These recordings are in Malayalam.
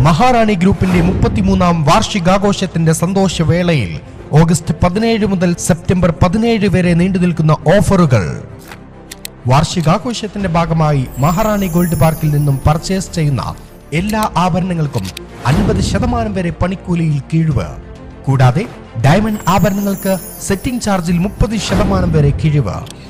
മഹാറാണി ഗ്രൂപ്പിന്റെ മുപ്പത്തിമൂന്നാം വാർഷികാഘോഷത്തിന്റെ സന്തോഷവേളയിൽ ഓഗസ്റ്റ് പതിനേഴ് മുതൽ സെപ്റ്റംബർ പതിനേഴ് വരെ നീണ്ടു നിൽക്കുന്ന ഓഫറുകൾ. വാർഷികാഘോഷത്തിന്റെ ഭാഗമായി മഹാറാണി ഗോൾഡ് പാർക്കിൽ നിന്നും പർച്ചേസ് ചെയ്യുന്ന എല്ലാ ആഭരണങ്ങൾക്കും അൻപത് ശതമാനം വരെ പണിക്കൂലിയിൽ കിഴിവ്. കൂടാതെ ഡയമണ്ട് ആഭരണങ്ങൾക്ക് സെറ്റിംഗ് ചാർജിൽ മുപ്പത് ശതമാനം വരെ കിഴിവ്.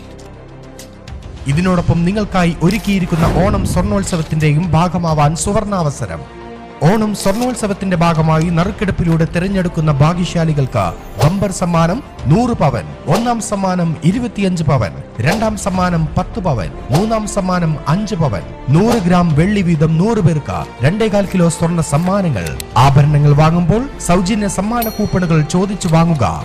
ഇതിനോടൊപ്പം നിങ്ങൾക്കായി ഒരുക്കിയിരിക്കുന്ന ഓണം സ്വർണോത്സവത്തിന്റെയും ഭാഗമാവാൻ സുവർണാവസരം. ഓണം സ്വർണോത്സവത്തിന്റെ ഭാഗമായി നറുക്കെടുപ്പിലൂടെ തിരഞ്ഞെടുക്കുന്ന ഭാഗ്യശാലികൾക്ക് ബമ്പർ സമ്മാനം നൂറ് പവൻ ഒന്നാം സമ്മാനം ഇരുപത്തിയഞ്ച് പവൻ രണ്ടാം സമ്മാനം പത്ത് പവൻ മൂന്നാം സമ്മാനം അഞ്ച് പവൻ നൂറ് ഗ്രാം വെള്ളി വീതം നൂറ് പേർക്ക് രണ്ടേകാൽ കിലോ സ്വർണ സമ്മാനങ്ങൾ. ആഭരണങ്ങൾ വാങ്ങുമ്പോൾ സൗജന്യ സമ്മാന കൂപ്പണുകൾ ചോദിച്ചു വാങ്ങുക.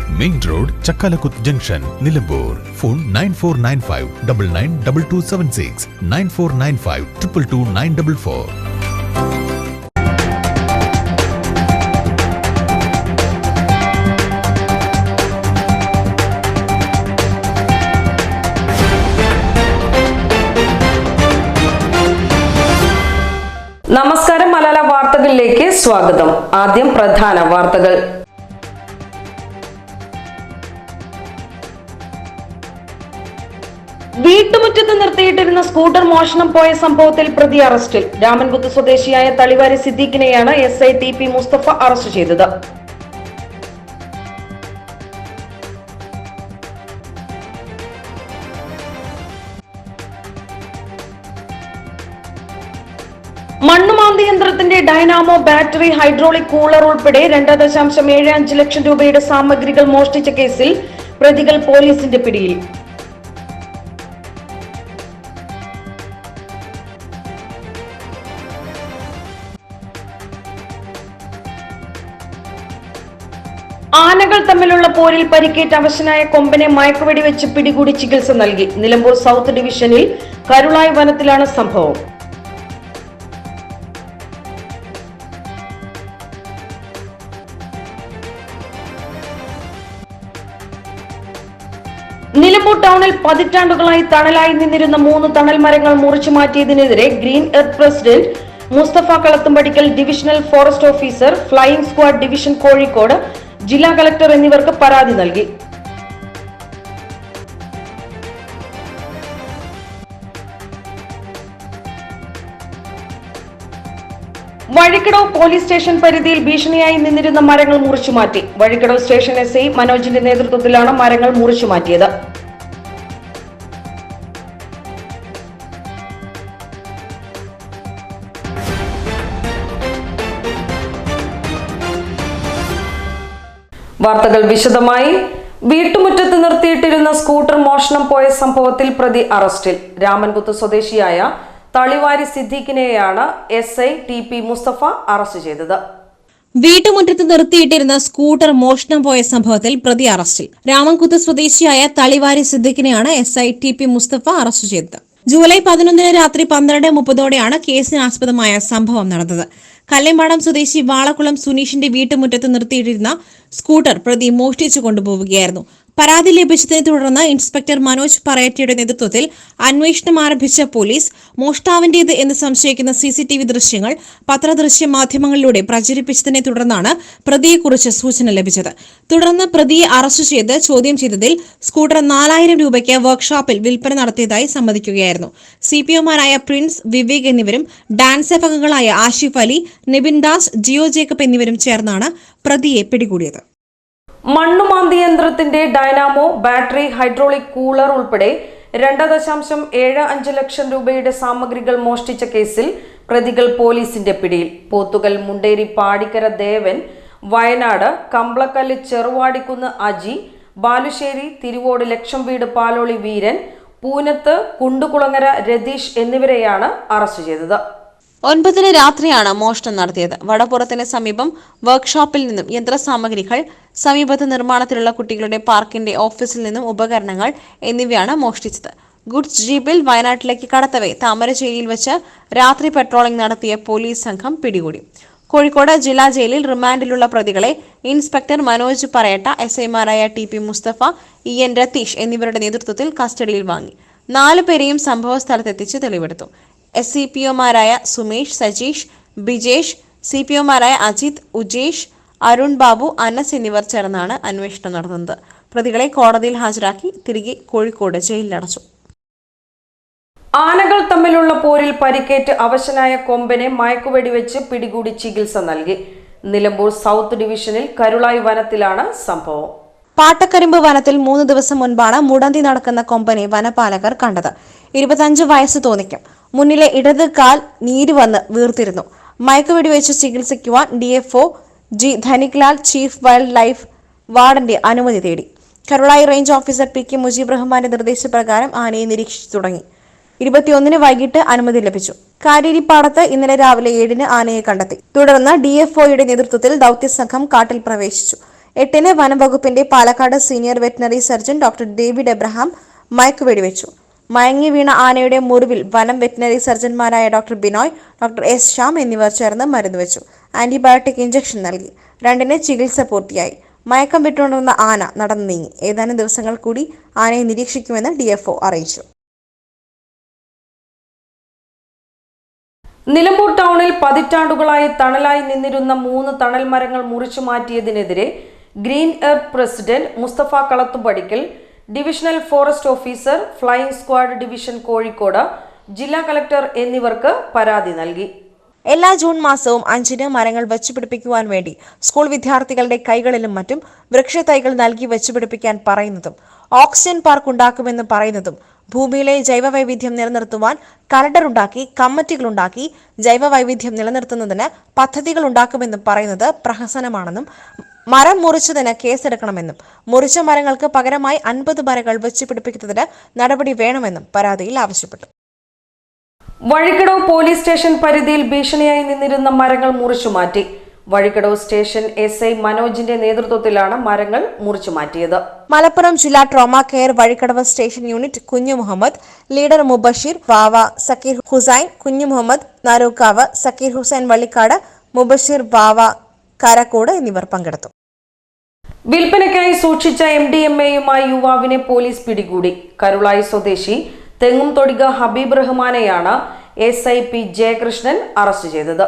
main road Chakkalakuth junction Nilambur phone nine four nine five double nine double two seven six nine four nine five triple two nine double four നമസ്കാരം മലയാള വാർത്തകളിലേക്ക് സ്വാഗതം. ആദ്യം പ്രധാന വാർത്തകൾ. വീട്ടുമുറ്റത്ത് നിർത്തിയിട്ടിരുന്ന സ്കൂട്ടർ മോഷണം പോയ സംഭവത്തിൽ പ്രതി അറസ്റ്റിൽ. രാമൻകുത്ത് സ്വദേശിയായ Thalivari സിദ്ദീഖിനെയാണ് S I T P Musthafa arrest ചെയ്തത്. മണ്ണുമാന്തി യന്ത്രത്തിന്റെ ഡൈനാമോ ബാറ്ററി ഹൈഡ്രോളിക് കൂളർ ഉൾപ്പെടെ രണ്ട് ദശാംശം ഏഴ് അഞ്ച് ലക്ഷം രൂപയുടെ സാമഗ്രികൾ മോഷ്ടിച്ച കേസിൽ പ്രതികൾ പോലീസിന്റെ പിടിയിൽ. ആനകൾ തമ്മിലുള്ള പോരിൽ പരിക്കേറ്റ അവശനായ കൊമ്പനെ മയക്കുവെടി വെച്ച് പിടികൂടി ചികിത്സ നൽകി. നിലമ്പൂർ സൗത്ത് ഡിവിഷനിൽ കരുളായി വനത്തിലാണ് സംഭവം. നിലമ്പൂർ ടൗണിൽ പതിറ്റാണ്ടുകളായി തണലായി നിന്നിരുന്ന മൂന്ന് തണൽ മരങ്ങൾ മുറിച്ചു മാറ്റിയതിനെതിരെ Green Earth president Musthafa Kalathumpadikkal divisional forest officer flying squad division Kozhikode ജില്ലാ കളക്ടർ എന്നിവർക്ക് പരാതി നൽകി. വഴിക്കടവ് പോലീസ് സ്റ്റേഷൻ പരിധിയിൽ ഭീഷണിയായി നിന്നിരുന്ന മരങ്ങൾ മുറിച്ചുമാറ്റി. വഴിക്കടവ് സ്റ്റേഷൻ എസ് ഐ മനോജിന്റെ നേതൃത്വത്തിലാണ് മരങ്ങൾ മുറിച്ചു വാർത്തകൾ വിശദമായി. വീട്ടുമുറ്റത്ത് നിർത്തിയിട്ടിരുന്ന സ്കൂട്ടർ മോഷണം പോയ സംഭവത്തിൽ പ്രതി അറസ്റ്റിൽ. രാമൻകുത്ത് സ്വദേശിയായ Thalivari സിദ്ദീഖിനെയാണ് S I T P Musthafa arrest ചെയ്തത്. വീട്ടുമുറ്റത്ത് നിർത്തിയിട്ടിരുന്ന സ്കൂട്ടർ മോഷണം പോയ സംഭവത്തിൽ പ്രതി അറസ്റ്റിൽ. രാമൻകുത്ത് സ്വദേശിയായ Thalivari സിദ്ദീഖിനെയാണ് S I T P Musthafa arrest ചെയ്തത്. ജൂലൈ പതിനൊന്നിന് രാത്രി പന്ത്രണ്ട് മുപ്പതോടെയാണ് കേസിനാസ്പദമായ സംഭവം നടന്നത്. കല്ലേമ്പാടം സ്വദേശി വാളക്കുളം സുനീഷിന്റെ വീട്ടുമുറ്റത്ത് നിർത്തിയിട്ടിരുന്ന സ്കൂട്ടർ പ്രതി മോഷ്ടിച്ചു കൊണ്ടുപോവുകയായിരുന്നു. പരാതി ലഭിച്ചതിനെ തുടർന്ന് ഇൻസ്പെക്ടർ മനോജ് പറയറ്റയുടെ നേതൃത്വത്തിൽ അന്വേഷണം ആരംഭിച്ച പോലീസ് മോഷ്ടാവിന്റേത് എന്ന് സംശയിക്കുന്ന സി സി ടി വി ദൃശ്യങ്ങൾ പത്രദൃശ്യ മാധ്യമങ്ങളിലൂടെ പ്രചരിപ്പിച്ചതിനെ തുടർന്നാണ് പ്രതിയെക്കുറിച്ച് സൂചന ലഭിച്ചത്. തുടർന്ന് പ്രതിയെ അറസ്റ്റ് ചെയ്ത് ചോദ്യം ചെയ്തതിൽ സ്കൂട്ടർ നാലായിരം രൂപയ്ക്ക് വർക്ക്ഷോപ്പിൽ വിൽപ്പന നടത്തിയതായി സമ്മതിക്കുകയായിരുന്നു. സി പി ഒമാരായ പ്രിൻസ് വിവേക് എന്നിവരും ഡാൻസ് അംഗങ്ങളായ ആഷിഫ് അലി നിബിൻ ദാസ് ജിയോ ജേക്കബ് എന്നിവരും ചേർന്നാണ് പ്രതിയെ പിടികൂടിയത്. മണ്ണുമാന്തി യന്ത്രത്തിന്റെ ഡൈനാമോ ബാറ്ററി ഹൈഡ്രോളിക് കൂളർ ഉൾപ്പെടെ രണ്ട് ദശാംശം ഏഴ് അഞ്ച് ലക്ഷം രൂപയുടെ സാമഗ്രികൾ മോഷ്ടിച്ച കേസിൽ പ്രതികൾ പോലീസിന്റെ പിടിയിൽ. പോത്തുകൽ മുണ്ടേരി പാടിക്കര ദേവൻ വയനാട് കമ്പളക്കല്ല് ചെറുവാടിക്കുന്ന് അജി ബാലുശ്ശേരി തിരുവോട് ലക്ഷം വീട് പാലോളി വീരൻ പൂനത്ത് കുണ്ടുകുളങ്ങര രതീഷ് എന്നിവരെയാണ് അറസ്റ്റ് ചെയ്തത്. ഒൻപതിന് രാത്രിയാണ് മോഷണം നടത്തിയത്. വടപ്പുറത്തിന് സമീപം വർക്ക്ഷോപ്പിൽ നിന്നും യന്ത്രസാമഗ്രികൾ സമീപത്ത് നിർമ്മാണത്തിലുള്ള കുട്ടികളുടെ പാർക്കിന്റെ ഓഫീസിൽ നിന്നും ഉപകരണങ്ങൾ എന്നിവയാണ് മോഷ്ടിച്ചത്. ഗുഡ്സ് ജീപ്പിൽ വയനാട്ടിലേക്ക് കടത്തവേ താമരശ്ശേരിയിൽ വെച്ച് രാത്രി പെട്രോളിംഗ് നടത്തിയ പോലീസ് സംഘം പിടികൂടി. കോഴിക്കോട് ജില്ലാ ജയിലിൽ റിമാൻഡിലുള്ള പ്രതികളെ ഇൻസ്പെക്ടർ മനോജ് പറയട്ട എസ് ഐമാരായ T P Musthafa E N Ratheesh എന്നിവരുടെ നേതൃത്വത്തിൽ കസ്റ്റഡിയിൽ വാങ്ങി. നാലുപേരെയും സംഭവ സ്ഥലത്തെത്തിച്ച് തെളിവെടുത്തു. എസ് സി പി ഒമാരായ സുമേഷ് സജീഷ് ബിജേഷ് സി പി ഒമാരായ അജിത് ഉജേഷ് അരുൺ ബാബു അനസ് എന്നിവർ ചേർന്നാണ് അന്വേഷണം നടത്തുന്നത് പ്രതികളെ കോടതിയിൽ ഹാജരാക്കി തിരികെ കോഴിക്കോട് ജയിലിലടച്ചു. ആനകൾ തമ്മിലുള്ള പോരിൽ പരിക്കേറ്റ് അവശനായ കൊമ്പനെ മയക്കുവെടിവെച്ച് പിടികൂടി ചികിത്സ നൽകി. നിലമ്പൂർ സൗത്ത് ഡിവിഷനിൽ കരുളായി വനത്തിലാണ് സംഭവം. പാട്ടക്കരിമ്പ് വനത്തിൽ മൂന്ന് ദിവസം മുൻപാണ് മുടന്തി നടക്കുന്ന കൊമ്പനെ വനപാലകർ കണ്ടത്. ഇരുപത്തഞ്ച് വയസ്സ് തോന്നിക്കും. മുന്നിലെ ഇടത് കാൽ നീര് വന്ന് വീർത്തിരുന്നു. മയക്കുവെടിവെച്ച് ചികിത്സിക്കുവാൻ D DFO G Dhaniklal chief wildlife വാർഡന്റെ അനുമതി തേടി. Karulai range officer P K Mujeeb റഹ്മാന്റെ നിർദ്ദേശപ്രകാരം ആനയെ നിരീക്ഷിച്ചു തുടങ്ങി. ഇരുപത്തിയൊന്നിന് വൈകിട്ട് അനുമതി ലഭിച്ചു. കാരേരിപ്പാടത്ത് ഇന്നലെ രാവിലെ ഏഴിന് ആനയെ കണ്ടെത്തി. തുടർന്ന് ഡി ഡിഎഫ്ഒയുടെ നേതൃത്വത്തിൽ ദൌത്യസംഘം കാട്ടിൽ പ്രവേശിച്ചു. എട്ടിന് വനംവകുപ്പിന്റെ Palakkad senior veterinary surgeon doctor David Abraham മയക്കുവെടിവെച്ചു മയങ്ങി വീണ ആനയുടെ മുറിവിൽ വനം veterinary സർജൻമാരായ doctor Binoy doctor S Shyam എന്നിവർ ചേർന്ന് മരുന്ന് വെച്ചു. ആന്റിബയോട്ടിക് ഇഞ്ചക്ഷൻ നൽകി. രണ്ടിന് ചികിത്സ പൂർത്തിയായി. മയക്കം വിട്ടുകൊണ്ടിരുന്ന ആന നടന്നു നീങ്ങി. ഏതാനും ദിവസങ്ങൾ കൂടി ആനയെ നിരീക്ഷിക്കുമെന്ന് ഡിഎഫ്ഒ അറിയിച്ചു. നിലമ്പൂർ ടൗണിൽ പതിറ്റാണ്ടുകളായി തണലായി നിന്നിരുന്ന മൂന്ന് തണൽ മരങ്ങൾ മുറിച്ചു മാറ്റിയതിനെതിരെ green earth president Mustafa Kalathupadikkal divisional forest officer flying squad division Kozhikode ജില്ലാ കളക്ടർ എന്നിവർക്ക് പരാതി നൽകി. എല്ലാ ജൂൺ മാസവും അഞ്ചിന് മരങ്ങൾ വെച്ചുപിടിപ്പിക്കുവാൻ വേണ്ടി സ്കൂൾ വിദ്യാർത്ഥികളുടെ കൈകളിലും മറ്റും വൃക്ഷത്തൈകൾ നൽകി വെച്ചുപിടിപ്പിക്കാൻ പറയുന്നതും ഓക്സിജൻ പാർക്ക് ഉണ്ടാക്കുമെന്ന് പറയുന്നതും ഭൂമിയിലെ ജൈവവൈവിധ്യം നിലനിർത്തുവാൻ കമ്മിറ്റികൾ ഉണ്ടാക്കി ജൈവവൈവിധ്യം നിലനിർത്തുന്നതിന് പദ്ധതികൾ ഉണ്ടാക്കുമെന്നും പറയുന്നത് പ്രഹസനമാണെന്നും മരം മുറിച്ചതിന് കേസെടുക്കണമെന്നും മുറിച്ച മരങ്ങൾക്ക് പകരമായി അൻപത് മരങ്ങൾ വെച്ച് പിടിപ്പിക്കുന്നതിന് നടപടി വേണമെന്നും പരാതിയിൽ ആവശ്യപ്പെട്ടു. വഴിക്കടവ് പോലീസ് സ്റ്റേഷൻ പരിധിയിൽ ഭീഷണിയായി നിന്നിരുന്ന മരങ്ങൾ മുറിച്ചു മാറ്റി. വഴിക്കടവ് സ്റ്റേഷൻ എസ് ഐ മനോജിന്റെ നേതൃത്വത്തിലാണ് മരങ്ങൾ മുറിച്ചു മാറ്റിയത്. മലപ്പുറം ജില്ലാ trauma care Vazhikkadavu station unit Kunju Muhammad leader Mubasheer വാവ സക്കീർ ഹുസൈൻ കുഞ്ഞു മുഹമ്മദ് നാരൂക്കാവ് സക്കീർ ഹുസൈൻ വള്ളിക്കാട് മുബഷീർ വാവ കാരക്കോട് എന്നിവർ പങ്കെടുത്തു. വിൽപ്പനയ്ക്കായി സൂക്ഷിച്ച എം ഡി എം എയുമായി യുവാവിനെ പോലീസ് പിടികൂടി. കരുളായി സ്വദേശി Thengum Thodika Habeeb റഹ്മാനെയാണ് S I P Jayakrishnan arrest ചെയ്തത്.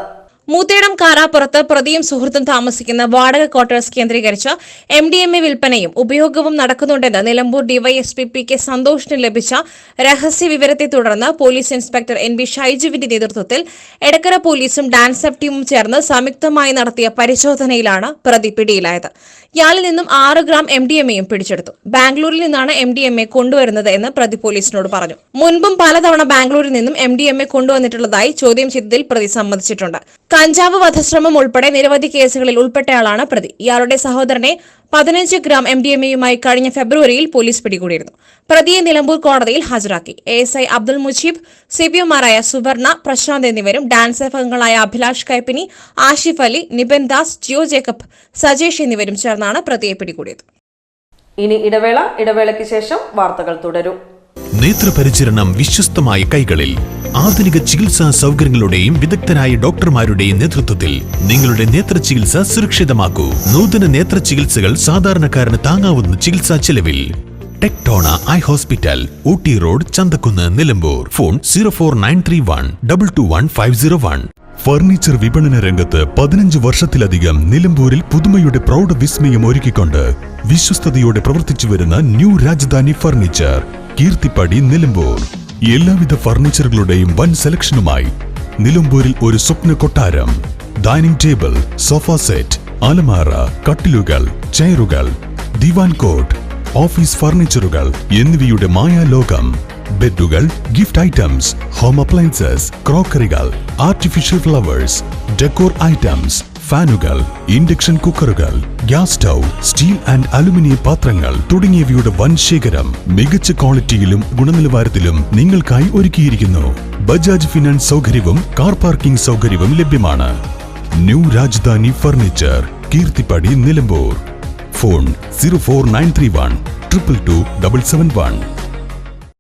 മൂത്തേടം കാരാപ്പുറത്ത് പ്രതിയും സുഹൃത്തും താമസിക്കുന്ന വാടക ക്വാർട്ടേഴ്സ് കേന്ദ്രീകരിച്ച് എം ഡി എം എ വിൽപ്പനയും ഉപയോഗവും നടക്കുന്നുണ്ടെന്ന് നിലമ്പൂർ ഡിവൈഎസ്പി പി കെ സന്തോഷിന് ലഭിച്ച രഹസ്യ വിവരത്തെ തുടർന്ന് പോലീസ് ഇൻസ്പെക്ടർ എൻ ബി ഷൈജുവിന്റെ നേതൃത്വത്തിൽ എടക്കര പോലീസും ഡാൻസ് എഫ് ടീമും ചേർന്ന് സംയുക്തമായി നടത്തിയ പരിശോധനയിലാണ് പ്രതി പിടിയിലായത്. ഇയാളിൽ നിന്നും ആറ് ഗ്രാം എം ഡി എം എയും പിടിച്ചെടുത്തു. ബാംഗ്ലൂരിൽ നിന്നാണ് എം ഡി എം എ കൊണ്ടുവരുന്നത് എന്ന് പ്രതി പോലീസിനോട് പറഞ്ഞു. മുൻപും പലതവണ ബാംഗ്ലൂരിൽ നിന്നും എം ഡി എം എ കൊണ്ടുവന്നിട്ടുള്ളതായി ചോദ്യം ചെയ്തതിൽ പ്രതി സമ്മതിച്ചിട്ടുണ്ട്. കഞ്ചാവ് വധശ്രമം ഉൾപ്പെടെ നിരവധി കേസുകളിൽ ഉൾപ്പെട്ടയാളാണ് പ്രതി. ഇയാളുടെ സഹോദരനെ പതിനഞ്ച് ഗ്രാം എം ഡി എം എയുമായി കഴിഞ്ഞ ഫെബ്രുവരിയിൽ പോലീസ് പിടികൂടിയിരുന്നു. പ്രതിയെ നിലമ്പൂർ കോടതിയിൽ ഹാജരാക്കി. A S I Abdul Mujeeb C Suvarna Prashanth എന്നിവരും ഡാൻസ് അംഗങ്ങളായ അഭിലാഷ് കൈപ്പിനി ആഷിഫ് അലി നിബൻ ദാസ് ജിയോ ജേക്കബ് സജേഷ് എന്നിവരും ചേർന്നാണ് പ്രതിയെ പിടികൂടിയത്. ഇനി ഇടവേള. ഇടവേളയ്ക്ക് ശേഷം വാർത്തകൾ തുടരും. നേത്രപരിചരണം വിശ്വസ്തമായ കൈകളിൽ. ആധുനിക ചികിത്സാ സൗകര്യങ്ങളുടെയും വിദഗ്ധരായ ഡോക്ടർമാരുടെയും നേതൃത്വത്തിൽ നിങ്ങളുടെ നേത്ര ചികിത്സ സുരക്ഷിതമാക്കൂ. നൂതന നേത്ര ചികിത്സകൾ സാധാരണക്കാരന് താങ്ങാവുന്ന ചികിത്സാ ചെലവിൽ. Tectona eye hospital Ooty road Chanthakkunnu Nilambur. Phone zero four nine three one double two one five zero one. Furniture വിപണന രംഗത്ത് പതിനഞ്ച് വർഷത്തിലധികം നിലമ്പൂരിൽ പുതുമയുടെ പ്രൗഢ വിസ്മയം ഒരുക്കിക്കൊണ്ട് വിശ്വസ്തയോടെ പ്രവർത്തിച്ചു വരുന്ന ന്യൂ രാജധാനി ഫർണിച്ചർ. കീർത്തിപ്പടി നിലമ്പൂർ. എല്ലാവിധ ഫർണിച്ചറുകളുടെയും വൻ സെലക്ഷനുമായി നിലമ്പൂരിൽ ഒരു സ്വപ്ന കൊട്ടാരം. ഡൈനിങ് ടേബിൾ സോഫ സെറ്റ് അലമാറ കട്ടിലുകൾ ചെയറുകൾ ദിവാൻ കോട്ട് ഓഫീസ് ഫർണിച്ചറുകൾ എന്നിവയുടെ മായാലോകം. ബെഡുകൾ ഗിഫ്റ്റ് ഐറ്റംസ് ഹോം അപ്ലയൻസസ് ക്രോക്കറികൾ ആർട്ടിഫിഷ്യൽ ഫ്ലവേഴ്സ് ഡെക്കോർ ഐറ്റംസ് ഫാനുകൾ induction കുക്കറുകൾ gas stove steel and aluminium പാത്രങ്ങൾ തുടങ്ങിയവയുടെ വൻ ശേഖരം മികച്ച ക്വാളിറ്റിയിലും ഗുണനിലവാരത്തിലും നിങ്ങൾക്കായി ഒരുക്കിയിരിക്കുന്നു. ബജാജ് ഫിനാൻസ് സൗകര്യവും കാർ പാർക്കിംഗ് സൗകര്യവും ലഭ്യമാണ്. New Rajadhani furniture Keerthippadi Nilambur. Phone zero four nine three one triple two double seven one.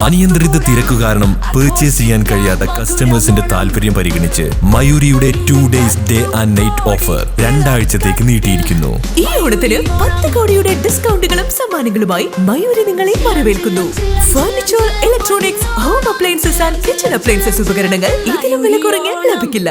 അനിയന്ത്രിത തിരക്ക് കാരണം പർച്ചേസ് ചെയ്യാൻ കഴിയാത്ത കസ്റ്റമേഴ്സിന്റെ താല്പര്യം പരിഗണിച്ച് മയൂരിയുടെ two days day and night offer രണ്ടാഴ്ചത്തേക്ക് നീട്ടിയിരിക്കുന്നു. ഈ ഓണത്തിന് പത്ത് കോടിയുടെ ഡിസ്കൗണ്ടുകളും സമ്മാനങ്ങളുമായി മയൂരി നിങ്ങളെ വരവേൽക്കുന്നു. Furniture electronics home appliances and kitchen appliances ഉപകരണങ്ങൾ ഇതിലും വില കുറഞ്ഞ് ലഭിക്കില്ല.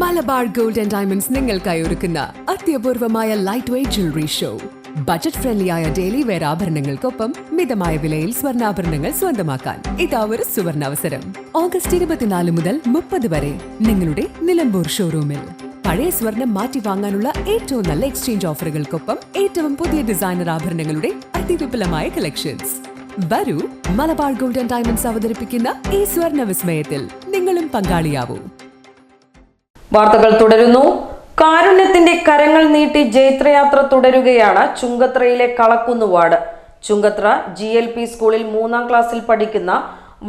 മലബാർ ഗോൾഡ് ആൻഡ് ഡയമണ്ട്സ് നിങ്ങൾക്കായി ഒരുക്കുന്ന അത്യപൂർവമായ lightweight jewellery show budget friendly ആയ ഡെയിലി വെയർ ആഭരണങ്ങൾക്കൊപ്പം മിതമായ വിലയിൽ സ്വർണാഭരണങ്ങൾ സ്വന്തമാക്കാൻ ഇതാ ഒരു സുവർണ അവസരം ഓഗസ്റ്റ് ഇരുപത്തിനാല് മുതൽ മുപ്പത് വരെ നിങ്ങളുടെ നിലമ്പൂർ ഷോറൂമിൽ. പഴയ സ്വർണം മാറ്റി വാങ്ങാനുള്ള ഏറ്റവും നല്ല എക്സ്ചേഞ്ച് ഓഫറുകൾക്കൊപ്പം ഏറ്റവും പുതിയ ഡിസൈനർ ആഭരണങ്ങളുടെ അതിവിപുലമായ കളക്ഷൻസ്. വരൂ മലബാർ ഗോൾഡൻ ഡയമണ്ട്സ് അവതരിപ്പിക്കുന്ന ഈ സ്വർണ വിസ്മയത്തിൽ നിങ്ങളും പങ്കാളിയാവൂ. വാർത്തകൾ തുടരുന്നു. കാരുണ്യത്തിന്റെ കരങ്ങൾ നീട്ടി ജൈത്രയാത്ര തുടരുകയാണ് ചുങ്കത്രയിലെ Kalakkunnu ward Chungathara G L P സ്കൂളിൽ മൂന്നാം ക്ലാസ്സിൽ പഠിക്കുന്ന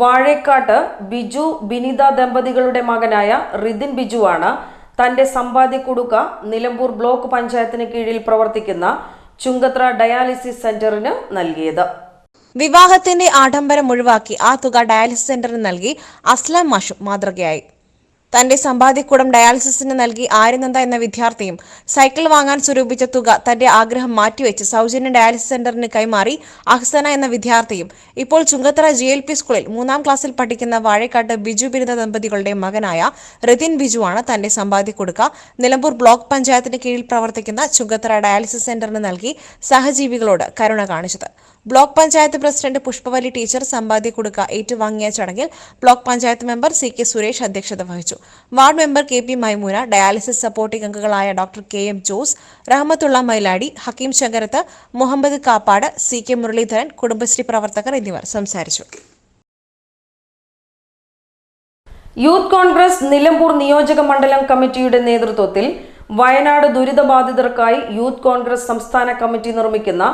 വാഴേക്കാട്ട് ബിജു ബിനിത ദമ്പതികളുടെ മകനായ റിതിൻ ആണ് തന്റെ സമ്പാദ്യ കുടുക്ക നിലമ്പൂർ ബ്ലോക്ക് പഞ്ചായത്തിന് കീഴിൽ പ്രവർത്തിക്കുന്ന ചുങ്കത്ര ഡയാലിസിസ് സെന്ററിന് നൽകിയത്. വിവാഹത്തിന്റെ ആഡംബരം ഒഴിവാക്കി ആ തുക ഡയാലിസിസ് സെന്ററിന് നൽകി. അസ്ലാം മാഷും മാതൃകയായി. തന്റെ സമ്പാദ്യക്കൂടം ഡയാലിസിസിന് നൽകി ആര്യനന്ദ എന്ന വിദ്യാർത്ഥിയും സൈക്കിൾ വാങ്ങാൻ സ്വരൂപിച്ച തുക തന്റെ ആഗ്രഹം മാറ്റിവെച്ച് സൗജന്യ ഡയാലിസിസ് സെന്ററിന് കൈമാറി അഹ്സന എന്ന വിദ്യാർത്ഥിയും ഇപ്പോൾ ചുങ്കത്തറ ജി എൽ പി സ്കൂളിൽ മൂന്നാം ക്ലാസ്സിൽ പഠിക്കുന്ന വാഴക്കാട്ട് ബിജു ബിരുദ ദമ്പതികളുടെ മകനായ റിതിൻ ബിജുവാണ് തന്റെ സമ്പാദ്യക്കുടുക്ക. നിലമ്പൂർ ബ്ലോക്ക് പഞ്ചായത്തിന് കീഴിൽ പ്രവർത്തിക്കുന്ന ചുങ്കത്തറ ഡയാലിസിസ് സെന്ററിന് നൽകി സഹജീവികളോട് കരുണ കാണിച്ചത്. Block panchayat president Pushpavally teacher സമ്പാദ്യ കുടുക്ക ഏറ്റുവാങ്ങിയ ചടങ്ങിൽ block panchayat member C K Suresh അധ്യക്ഷത വഹിച്ചു. Ward member K P Maimoona dialysis supporting അംഗങ്ങളായ doctor K M Jose Rahmathulla Mailadi Hakeem Shankarath Muhammad Kappad C K Muraleedharan Kudumbashree പ്രവർത്തകർ എന്നിവർ സംസാരിച്ചു. യൂത്ത് കോൺഗ്രസ് നിലമ്പൂർ നിയോജക മണ്ഡലം കമ്മിറ്റിയുടെ നേതൃത്വത്തിൽ വയനാട് ദുരിതബാധിതർക്കായി യൂത്ത് കോൺഗ്രസ് സംസ്ഥാന കമ്മിറ്റി നിർമ്മിക്കുന്ന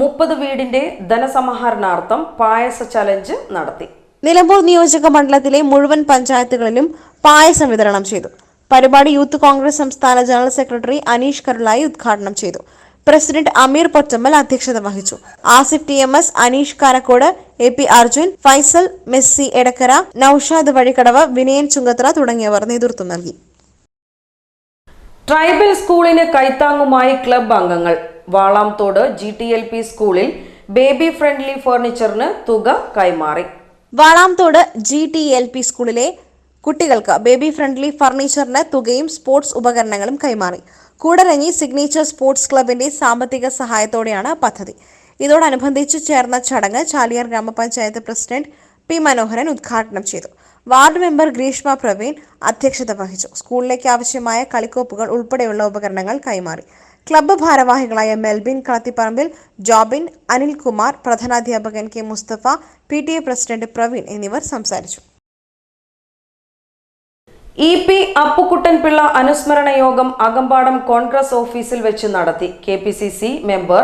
മുപ്പത് വീടിന്റെ ധനസമാഹരണാർത്ഥം പായസ ചലഞ്ച് നടത്തി. നിലമ്പൂർ നിയോജക മണ്ഡലത്തിലെ മുഴുവൻ പഞ്ചായത്തുകളിലും പായസം വിതരണം ചെയ്തു. പരിപാടി യൂത്ത് കോൺഗ്രസ് സംസ്ഥാന ജനറൽ സെക്രട്ടറി അനീഷ് കരുളായി ഉദ്ഘാടനം ചെയ്തു. പ്രസിഡന്റ് അമീർ പൊറ്റമ്മൽ അധ്യക്ഷത വഹിച്ചു. Asif T M S Aneesh Karakkod A P Arjun Faisal Messi Edakkara Noushad Vazhikkadavu Vinayan Chungathara തുടങ്ങിയവർ നേതൃത്വം നൽകി. ട്രൈബൽ സ്കൂളിന് കൈത്താങ്ങുമായി ക്ലബ് അംഗങ്ങൾ. Valamthode G T L P സ്കൂളിൽ ബേബി ഫ്രണ്ട്ലി ഫർണിച്ചറിന് തുക കൈമാറി. Valamthode G T L P സ്കൂളിലെ കുട്ടികൾക്ക് ബേബി ഫ്രണ്ട്ലി ഫർണിച്ചറിന് തുകയും സ്പോർട്സ് ഉപകരണങ്ങളും കൈമാറി. കൂടരഞ്ഞി സിഗ്നേച്ചർ സ്പോർട്സ് ക്ലബിന്റെ സാമ്പത്തിക സഹായത്തോടെയാണ് പദ്ധതി. ഇതോടനുബന്ധിച്ച് ചേർന്ന ചടങ്ങ് ചാലിയാർ ഗ്രാമപഞ്ചായത്ത് പ്രസിഡന്റ് പി മനോഹരൻ ഉദ്ഘാടനം ചെയ്തു. വാർഡ് മെമ്പർ ഗ്രീഷ്മ പ്രവീൺ അധ്യക്ഷത വഹിച്ചു. സ്കൂളിലേക്ക് ആവശ്യമായ കളിക്കോപ്പുകൾ ഉൾപ്പെടെയുള്ള ഉപകരണങ്ങൾ കൈമാറി. ക്ലബ്ബ് ഭാരവാഹികളായ Melbin Kalathiparambil Jobin Anilkumar പ്രധാനാധ്യാപകൻ K Mustafa P T A president Praveen എന്നിവർ സംസാരിച്ചു. ഇ പി അപ്പുക്കുട്ടൻപിള്ള അനുസ്മരണ യോഗം അകമ്പാടം കോൺഗ്രസ് ഓഫീസിൽ വെച്ച് നടത്തി. K P C C member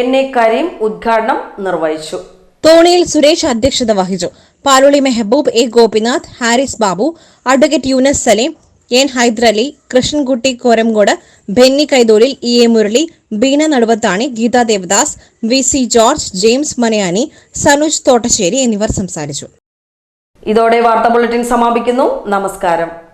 N A Kareem ഉദ്ഘാടനം നിർവഹിച്ചു. തോണിയിൽ സുരേഷ് അധ്യക്ഷത വഹിച്ചു. Paloli Mehaboob A Gopinath Haris Babu advocate Yunus Saleem N Hyderali Krishnankutty Koramkode Benny Kaitholil E A Murali Beena Naduvathani Geetha Devadas V C George James Manayani Sanuj Thottassery എന്നിവർ സംസാരിച്ചു. ഇതോടെ വാർത്താ ബുള്ളറ്റിൻ സമാപിക്കുന്നു. നമസ്കാരം.